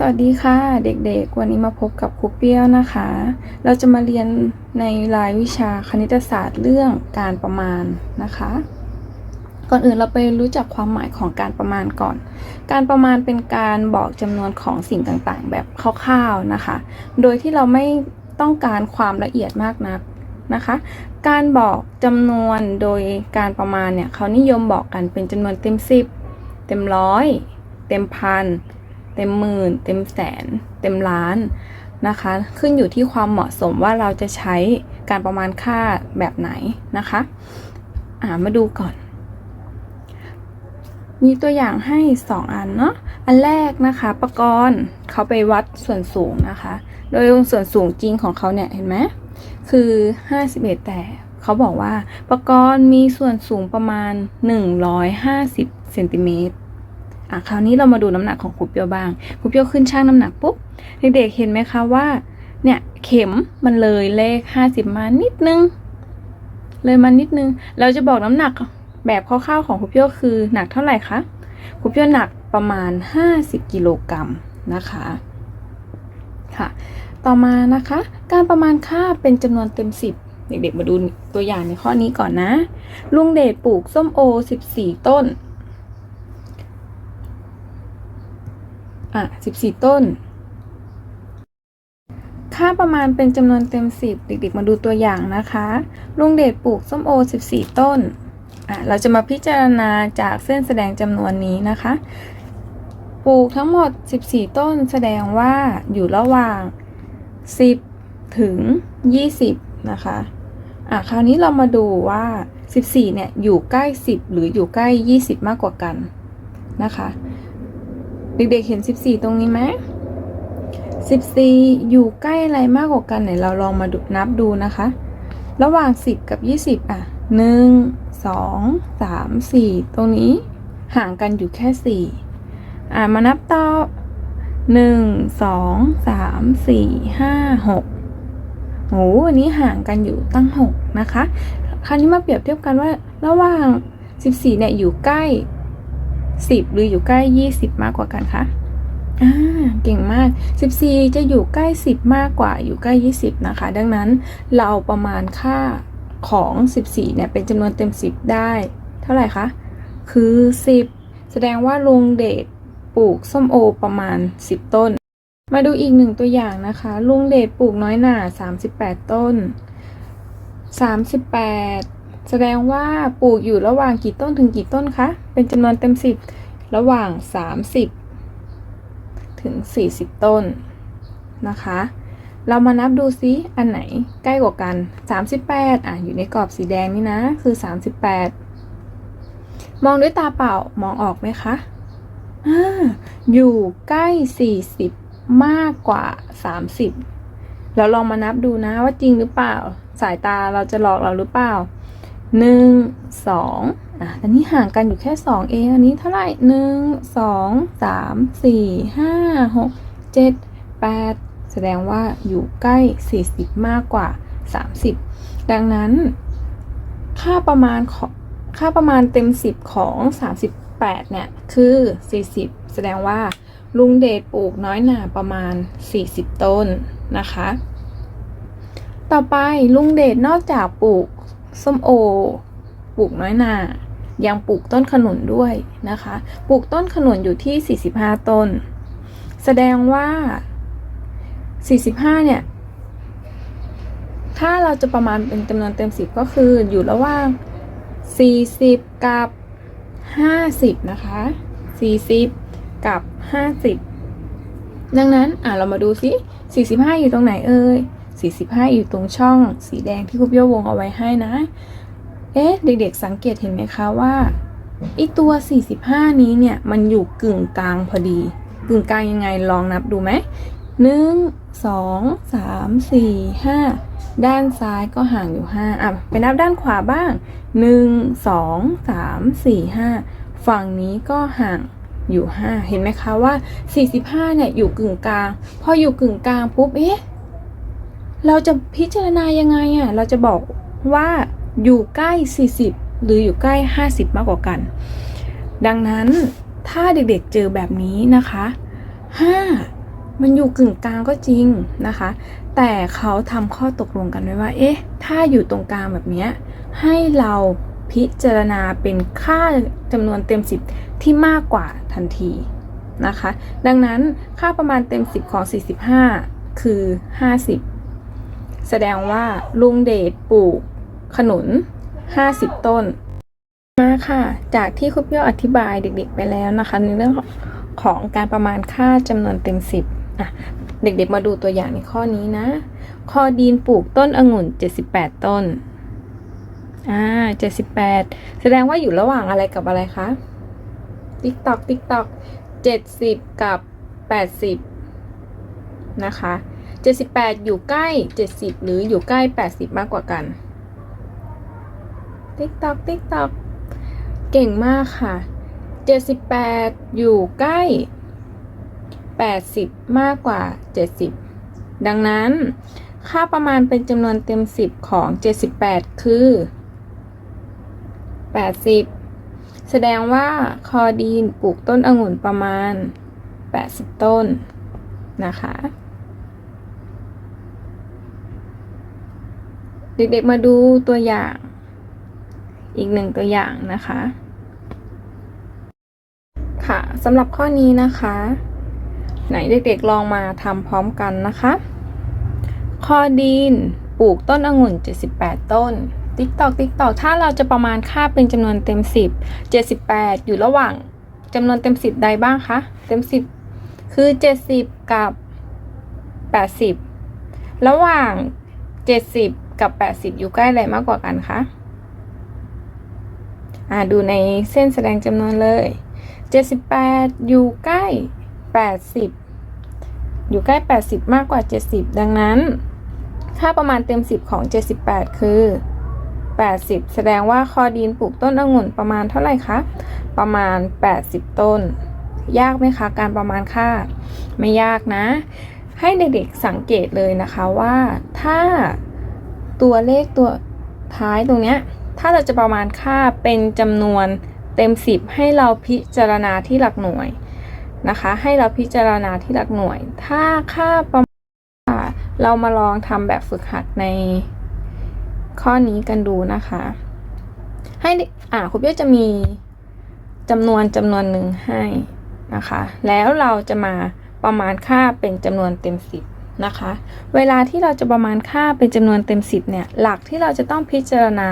สวัสดีค่ะเด็กๆ วันนี้มาพบกับครูเปี้ยวนะคะ เราจะมาเรียนในรายวิชาคณิตศาสตร์เรื่องการประมาณนะคะ ก่อนอื่นเราไปรู้จักความหมายของการประมาณก่อน การประมาณเป็นการบอกจำนวนของสิ่งต่างๆ แบบคร่าวๆนะคะ โดยที่เราไม่ต้องการความละเอียดมากนักนะคะ การบอกจำนวนโดยการประมาณเนี่ยเขานิยมบอกกันเป็นจำนวนเต็มสิบเต็มร้อยเต็มพัน เต็มหมื่น เต็มแสน เต็มล้านนะคะ ขึ้นอยู่ที่ความเหมาะสมว่าเราจะใช้การประมาณค่าแบบไหนนะคะอ่ามาดูก่อน มีตัวอย่างให้ 2 อันเนาะอันแรกนะคะประกรณ์เขาไปวัดส่วนสูงนะคะ โดยส่วนสูงจริงของเขาเนี่ยเห็นไหมคือ 51 แต่เขาบอกว่าประกรณ์มีส่วนสูงประมาณ 150เซนติเมตร อะคราวนี้เรามาดูน้ำหนักของครูเปียวบ้างครูเปียวขึ้นช่างน้ำหนักปุ๊บเด็กๆเห็นไหมคะว่าเนี่ยเข็มมันเลยเลข 50 มานิดนึง เลยมานิดนึง เราจะบอกน้ำหนักแบบคร่าวๆของครูเปียวคือหนักเท่าไหร่คะครูเปียวหนักประมาณ 50 กิโลกรัมนะคะค่ะ ต่อมานะคะ การประมาณค่าเป็นจำนวนเต็ม 10เด็กๆมาดูตัวอย่างในข้อนี้ก่อนนะ ลุงเดชปลูกส้มโอ 14 ต้น อะ14ต้น ค่าประมาณเป็นจำนวนเต็ม10เด็กๆ มาดูตัวอย่างนะคะลุงเดชปลูกส้มโอ14ต้นอะเราจะมาพิจารณาจากเส้นแสดงจำนวนนี้นะคะ ปลูกทั้งหมด 14 ต้นแสดงว่าอยู่ระหว่าง 10 ถึง 20 นะคะอะคราวนี้เรามาดูว่า 14 เนี่ย อยู่ใกล้ 10 หรืออยู่ใกล้ 20 มากกว่ากันนะคะ เด็กๆเห็น 14 ตรงนี้ไหม14 อยู่ใกล้อะไรมากกว่ากันไหนเราลองมาดูนับดูนะคะ ระหว่าง 10 กับ 20 อะ 1 2 3 4 ตรงนี้ห่างกันอยู่แค่ 4 อะ มานับต่อ 1 2 3 4 5 6โหอันนี้ห่างกันอยู่ตั้ง 6 นะคะ คราวนี้มาเปรียบเทียบกันว่าระหว่าง 14 เนี่ยอยู่ใกล้ 10 หรืออยู่ใกล้ 20 มากกว่ากันคะอ่าเก่งมาก 14 จะอยู่ใกล้ 10 มากกว่าอยู่ใกล้ 20 นะคะ ดังนั้นเราประมาณค่าของ 14 เนี่ย เป็นจำนวนเต็ม 10 ได้ เท่าไหร่คะ คือ 10 แสดงว่าลุงเดชปลูกส้มโอประมาณ 10 ต้น มาดูอีกหนึ่งตัวอย่างนะคะ ลุงเดชปลูกน้อยหน่า 38 ต้น 38 แสดงว่าปลูกอยู่ระหว่างกี่ต้นถึงกี่ต้นคะ เป็นจำนวนเต็ม 10 ระหว่าง 30 ถึง 40 ต้นนะคะ เรามานับดูซิอันไหนใกล้กว่ากัน 38 อะ อยู่ในกรอบสีแดงนี่นะ คือ 38 มองด้วยตาเปล่ามองออกไหมคะอ่าอยู่ใกล้ 40 มากกว่า 30 เราลองมานับดูนะว่าจริงหรือเปล่า สายตาเราจะหลอกเราหรือเปล่า หนึ่งสองอะอันนี้ห่างกันอยู่แค่สองเอง อันนี้เท่าไหร่หนึ่งสองสามสี่ห้าหกเจ็ดแปดแสดงว่าอยู่ใกล้สี่สิบมากกว่าสามสิบดังนั้น ค่าประมาณของค่าประมาณเต็มสิบของสามสิบแปดเนี่ย คือสี่สิบแสดงว่าลุงเดชปลูกน้อยหนาประมาณสี่สิบต้นนะคะ ต่อไปลุงเดชนอกจากปลูก ส้มโอ ปลูกน้อยนายังปลูกต้นขนุนด้วยนะคะ ปลูกต้นขนุนอยู่ที่ 45 ต้น แสดงว่า 45 เนี่ย ถ้าเราจะประมาณเป็นจำนวนเต็ม 10 ก็คืออยู่ระหว่าง 40 กับ 50 นะคะ 40 กับ 50 ดังนั้น อะ เรามาดูซิ45 อยู่ตรงไหนเอ่ย 45 อยู่ตรงช่องสีแดงที่ครูเปี้ยววงเอาไว้ให้นะ เอ๊ะ เด็กๆสังเกตเห็นไหมคะว่าไอตัว 45 นี้เนี่ย มันอยู่กึ่งกลางพอดี กึ่งกลางยังไงลองนับดูไหมหนึ่งสองสามสี่ห้าด้านซ้ายก็ห่างอยู่ห้าอะไปนับด้านขวาบ้างหนึ่งสองสามสี่ห้าฝั่งนี้ก็ห่างอยู่ห้าเห็นไหมคะว่า 45เนี่ยอยู่กึ่งกลาง พออยู่กึ่งกลางปุ๊บเอ๊ะ เราจะพิจารณายังไงอะ เราจะบอกว่าอยู่ใกล้ 40 หรืออยู่ใกล้ 50 มากกว่ากัน ดังนั้นถ้าเด็กๆเจอแบบนี้นะคะ 5 มันอยู่กึ่งกลางก็จริงนะคะ แต่เขาทำข้อตกลงกันไว้ว่า เอ๊ะ ถ้าอยู่ตรงกลางแบบนี้ ให้เราพิจารณาเป็นค่าจำนวนเต็ม 10 ที่มากกว่าทันทีนะคะ ดังนั้นค่าประมาณเต็ม 10 ของ 45 คือ 50 แสดงว่าลุงเดชปลูก ขนุน 50 ต้น มาค่ะ จากที่ครูเปี้ยวอธิบายเด็กๆไปแล้วนะคะ ในเรื่องของการประมาณค่าจำนวนเต็ม 10อะเด็กๆมาดูตัวอย่างในข้อนี้นะคอดีนปลูกต้นองุ่น 78 ต้น อ่า 78 แสดงว่าอยู่ระหว่างอะไรกับอะไรคะ ติ๊กตอก ติ๊กตอก 70 กับ 80 นะคะ 78 อยู่ใกล้ 70 หรืออยู่ใกล้ 80 มากกว่ากัน ติ๊กตอกติ๊กตอกเก่งมากค่ะ 78 อยู่ใกล้ 80 มากกว่า 70 ดังนั้น ค่าประมาณเป็นจำนวนเต็ม 10 ของ 78 คือ 80 แสดงว่าคอดีนปลูกต้นองุ่นประมาณ 80 ต้นนะคะ เด็กๆมาดูตัวอย่าง อีกหนึ่งตัวอย่างนะคะ ค่ะสำหรับข้อนี้นะคะ ไหนเด็กๆลองมาทำพร้อมกันนะคะคอดีนปลูกต้นองุ่น 78 ต้น ติ๊กตอกติ๊กตอกถ้าเราจะประมาณค่าเป็นจำนวนเต็ม 10 78 อยู่ระหว่างจำนวนเต็ม 10 ใดบ้างคะ เต็ม 10 คือ 70 กับ 80 ระหว่าง 70 กับ 80 อยู่ใกล้อะไรมากกว่ากันคะอ่าดูในเส้นแสดงจำนวนเลย 78 อยู่ใกล้ 80 อยู่ใกล้ 80 มากกว่า 70 ดังนั้น ค่าประมาณเต็ม 10 ของ 78 คือ 80 แสดงว่าคอดีนปลูกต้นองุ่นประมาณเท่าไหร่คะ ประมาณ 80 ต้น ยากไหมคะการประมาณค่า ไม่ยากนะ ให้เด็กๆสังเกตเลยนะคะว่าถ้า ตัวเลขตัวท้ายตรงเนี้ย ถ้าเราจะประมาณค่าเป็นจำนวนเต็ม 10 ให้เราพิจารณาที่หลักหน่วยนะคะ ให้เราพิจารณาที่หลักหน่วย ถ้าค่าประมาณค่าเรามาลองทำแบบฝึกหัดในข้อนี้กันดูนะคะ ให้อ่าครูเปี้ยจะมีจำนวนจำนวนหนึ่งให้นะคะ แล้วเราจะมาประมาณค่าเป็นจำนวนเต็ม10 นะคะ เวลาที่เราจะประมาณค่าเป็นจำนวนเต็ม 10เนี่ย หลักที่เราจะต้องพิจารณา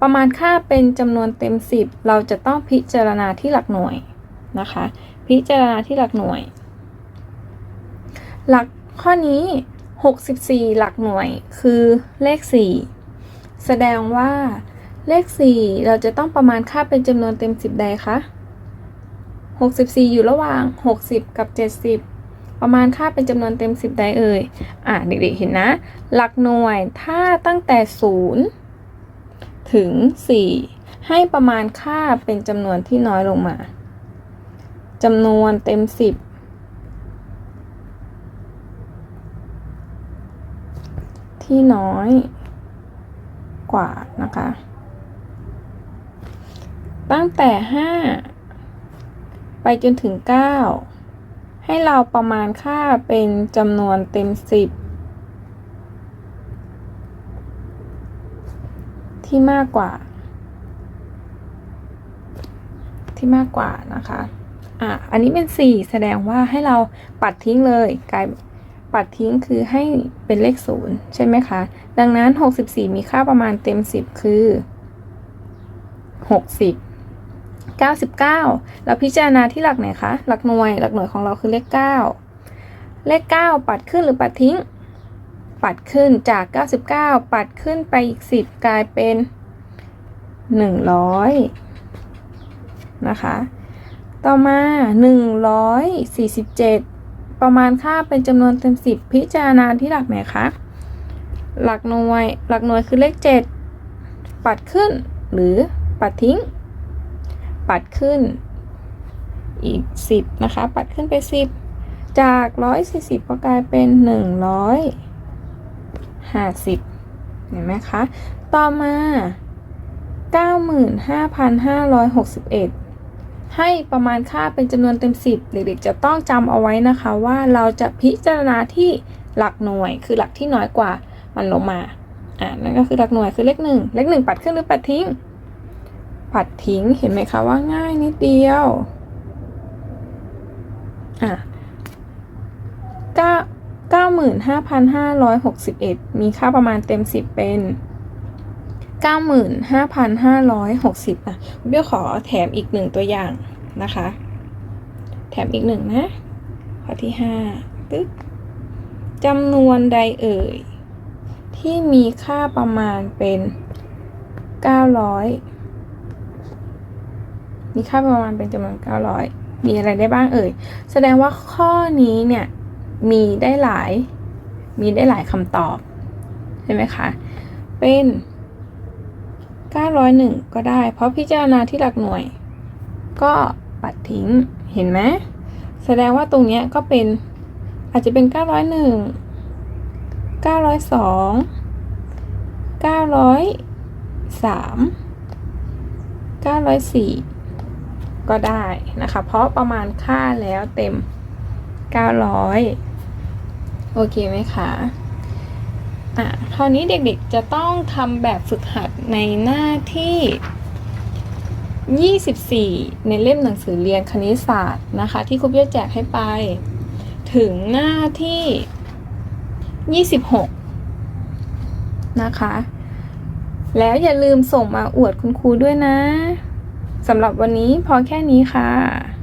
ประมาณค่าเป็นจำนวนเต็ม 10 เราจะต้องพิจารณาที่หลักหน่วยนะคะ พิจารณาที่หลักหน่วย หลักข้อนี้ 64 หลักหน่วยคือเลข 4 แสดงว่าเลข 4 เราจะต้องประมาณค่าเป็นจำนวนเต็ม 10 ใดคะ 64 อยู่ระหว่าง 60 กับ 70 ประมาณค่าเป็นจำนวนเต็ม 10ใดเอ่ย อะเด็กๆเห็นนะ หลักหน่วยถ้าตั้งแต่ 0 ถึง 4 ให้ประมาณค่าเป็นจำนวนที่น้อยลงมาจำนวนเต็ม 10 ที่น้อยกว่านะคะ ตั้งแต่ 5 ไปจนถึง 9 ให้เราประมาณค่าเป็นจำนวนเต็ม 10 ที่มากกว่า ที่มากกว่านะคะ อะ อันนี้เป็น 4 แสดงว่าให้เราปัดทิ้งเลยกลายปัดทิ้งคือให้เป็นเลข 0 ใช่ไหมคะ ดังนั้น 64 มีค่าประมาณเต็ม 10 คือ 60 99 แล้วพิจารณาที่หลักไหนคะ หลักหน่วย หลักหน่วยของเราคือเลข 9 เลข 9 ปัดขึ้นหรือปัดทิ้ง ปัดขึ้นจาก 99 ปัดขึ้นไปอีก 10 กลายเป็น 100 นะคะ ต่อมา 147 ประมาณค่าเป็นจำนวนเต็ม 10 พิจารณาที่หลักไหนคะ หลักหน่วย หลักหน่วยคือเลข 7 ปัดขึ้นหรือปัดทิ้ง ปัดขึ้นอีก 10 นะคะ ปัดขึ้นไป 10 จาก 140 ก็กลายเป็น 150 เห็นไหมคะ ต่อมา 95,561 ให้ประมาณค่าเป็นจำนวนเต็ม 10 เด็กๆจะต้องจำเอาไว้นะคะว่าเราจะพิจารณาที่หลักหน่วย คือหลักที่น้อยกว่ามันลงมา อ่านั่นก็คือหลักหน่วยคือเลขหนึ่งเลขหนึ่งปัดขึ้นหรือปัดทิ้ง ปัดทิ้งเห็นไหมคะว่าง่ายนิดเดียวอะเก้าเก้าหมื่นห้าพันห้าร้อยหกสิบเอ็ดมีค่าประมาณเต็มสิบเป็นเก้าหมื่นห้าพันห้าร้อยหกสิบอะเบี้ยขอแถมอีกหนึ่งตัวอย่างนะคะ แถมอีกหนึ่งนะ ข้อที่ห้าตึ๊กจำนวนใดเอ่ย ที่มีค่าประมาณเป็นเก้าร้อย มีค่าประมาณเป็นจำนวนเก้าร้อยมีอะไรได้บ้างเอ่ย แสดงว่าข้อนี้เนี่ย มีได้หลาย มีได้หลายคำตอบ ใช่ไหมคะ เป็น 901 ก็ได้ เพราะพิจารณาที่หลักหน่วย ก็ปัดทิ้ง เห็นไหม แสดงว่าตรงเนี้ยก็เป็น อาจจะเป็น 901 902 903 904 ก็ได้นะคะ เพราะประมาณค่าแล้วเต็ม 900 โอเคไหมคะอะคราวนี้เด็กๆจะต้องทำแบบฝึกหัดในหน้าที่ 24 ในเล่มหนังสือเรียนคณิตศาสตร์นะคะ ที่ครูเบี้ยแจกให้ไป ถึงหน้าที่ 26 นะคะ แล้วอย่าลืมส่งมาอวดคุณครูด้วยนะ สำหรับวันนี้พอแค่นี้ค่ะ